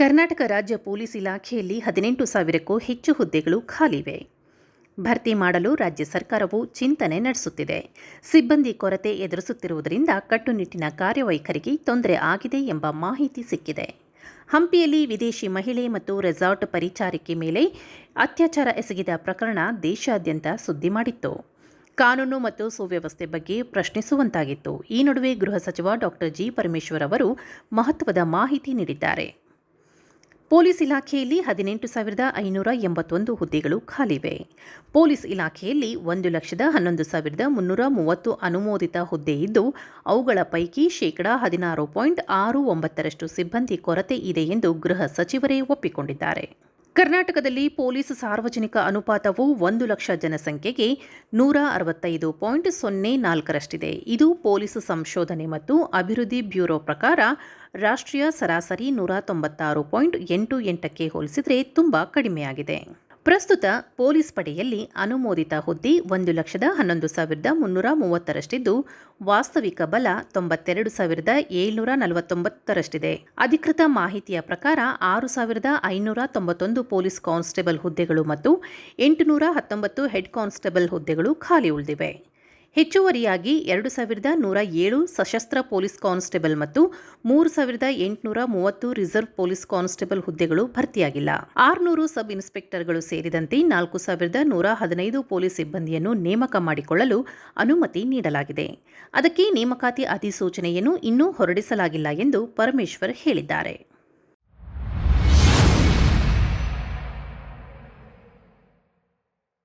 ಕರ್ನಾಟಕ ರಾಜ್ಯ ಪೊಲೀಸ್ ಇಲಾಖೆಯಲ್ಲಿ ಹದಿನೆಂಟು ಸಾವಿರಕ್ಕೂ ಹೆಚ್ಚು ಹುದ್ದೆಗಳು ಖಾಲಿವೆ. ಭರ್ತಿ ಮಾಡಲು ರಾಜ್ಯ ಸರ್ಕಾರವು ಚಿಂತನೆ ನಡೆಸುತ್ತಿದೆ. ಸಿಬ್ಬಂದಿ ಕೊರತೆ ಎದುರಿಸುತ್ತಿರುವುದರಿಂದ ಕಟ್ಟುನಿಟ್ಟಿನ ಕಾರ್ಯವೈಖರಿಗೆ ತೊಂದರೆ ಆಗಿದೆ ಎಂಬ ಮಾಹಿತಿ ಸಿಕ್ಕಿದೆ. ಹಂಪಿಯಲ್ಲಿ ವಿದೇಶಿ ಮಹಿಳೆ ಮತ್ತು ರೆಸಾರ್ಟ್ ಪರಿಚಾರಿಕೆ ಮೇಲೆ ಅತ್ಯಾಚಾರ ಎಸಗಿದ ಪ್ರಕರಣ ದೇಶಾದ್ಯಂತ ಸುದ್ದಿ ಮಾಡಿತ್ತು. ಕಾನೂನು ಮತ್ತು ಸುವ್ಯವಸ್ಥೆ ಬಗ್ಗೆ ಪ್ರಶ್ನಿಸುವಂತಾಗಿತ್ತು. ಈ ನಡುವೆ ಗೃಹ ಸಚಿವ ಡಾಕ್ಟರ್ ಜಿ. ಪರಮೇಶ್ವರ್ ಅವರು ಮಹತ್ವದ ಮಾಹಿತಿ ನೀಡಿದ್ದಾರೆ. ಪೊಲೀಸ್ ಇಲಾಖೆಯಲ್ಲಿ ಹದಿನೆಂಟು ಸಾವಿರದ ಐನೂರ ಎಂಬತ್ತೊಂದು ಹುದ್ದೆಗಳು ಖಾಲಿವೆ. ಪೊಲೀಸ್ ಇಲಾಖೆಯಲ್ಲಿ ಒಂದು ಲಕ್ಷದ ಹನ್ನೊಂದು ಸಾವಿರದ ಮುನ್ನೂರ ಮೂವತ್ತು ಅನುಮೋದಿತ ಹುದ್ದೆ ಇದ್ದು, ಅವುಗಳ ಪೈಕಿ ಶೇಕಡಾ ಹದಿನಾರು ಪಾಯಿಂಟ್ ಆರು ಒಂಬತ್ತರಷ್ಟು ಸಿಬ್ಬಂದಿ ಕೊರತೆ ಇದೆ ಎಂದು ಗೃಹ ಸಚಿವರೇ ಒಪ್ಪಿಕೊಂಡಿದ್ದಾರೆ. ಕರ್ನಾಟಕದಲ್ಲಿ ಪೊಲೀಸ್ ಸಾರ್ವಜನಿಕ ಅನುಪಾತವು ಒಂದು ಲಕ್ಷ ಜನಸಂಖ್ಯೆಗೆ ನೂರ ಅರವತ್ತೈದು ಪಾಯಿಂಟ್ ಸೊನ್ನೆ ನಾಲ್ಕರಷ್ಟಿದೆ. ಇದು ಪೊಲೀಸ್ ಸಂಶೋಧನೆ ಮತ್ತು ಅಭಿವೃದ್ಧಿ ಬ್ಯೂರೋ ಪ್ರಕಾರ ರಾಷ್ಟ್ರೀಯ ಸರಾಸರಿ ನೂರ ತೊಂಬತ್ತಾರು ಪಾಯಿಂಟ್ ಎಂಟು ಎಂಟಕ್ಕೆ ಹೋಲಿಸಿದರೆ ತುಂಬ ಕಡಿಮೆಯಾಗಿದೆ. ಪ್ರಸ್ತುತ ಪೊಲೀಸ್ ಪಡೆಯಲ್ಲಿ ಅನುಮೋದಿತ ಹುದ್ದೆ ಒಂದು ಲಕ್ಷದ ಹನ್ನೊಂದು ಸಾವಿರದ ಮುನ್ನೂರ ಮೂವತ್ತರಷ್ಟಿದ್ದು, ವಾಸ್ತವಿಕ ಬಲ ತೊಂಬತ್ತೆರಡು ಸಾವಿರದ ಏಳ್ನೂರ ನಲವತ್ತೊಂಬತ್ತರಷ್ಟಿದೆ. ಅಧಿಕೃತ ಮಾಹಿತಿಯ ಪ್ರಕಾರ, ಆರು ಸಾವಿರದ ಐನೂರ ತೊಂಬತ್ತೊಂದು ಪೊಲೀಸ್ ಕಾನ್ಸ್ಟೇಬಲ್ ಹುದ್ದೆಗಳು ಮತ್ತು ಎಂಟುನೂರ ಹತ್ತೊಂಬತ್ತು ಹೆಡ್ ಕಾನ್ಸ್ಟೇಬಲ್ ಹುದ್ದೆಗಳು ಖಾಲಿ ಉಳಿದಿವೆ. ಹೆಚ್ಚುವರಿಯಾಗಿ ಎರಡು ಸಾವಿರದ ನೂರ ಏಳು ಸಶಸ್ತ್ರ ಪೊಲೀಸ್ ಕಾನ್ಸ್ಟೇಬಲ್ ಮತ್ತು ಮೂರು ಸಾವಿರದ ಎಂಟುನೂರ ಮೂವತ್ತು ರಿಸರ್ವ್ ಪೊಲೀಸ್ ಕಾನ್ಸ್ಟೇಬಲ್ ಹುದ್ದೆಗಳು ಭರ್ತಿಯಾಗಿಲ್ಲ. ಆರುನೂರು ಸಬ್ ಇನ್ಸ್ಪೆಕ್ಟರ್ಗಳು ಸೇರಿದಂತೆ ನಾಲ್ಕು ಸಾವಿರದ ನೂರ ಹದಿನೈದು ಪೊಲೀಸ್ ಸಿಬ್ಬಂದಿಯನ್ನು ನೇಮಕ ಮಾಡಿಕೊಳ್ಳಲು ಅನುಮತಿ ನೀಡಲಾಗಿದೆ. ಅದಕ್ಕೆ ನೇಮಕಾತಿ ಅಧಿಸೂಚನೆಯನ್ನು ಇನ್ನೂ ಹೊರಡಿಸಲಾಗಿಲ್ಲ ಎಂದು ಪರಮೇಶ್ವರ್ ಹೇಳಿದ್ದಾರೆ.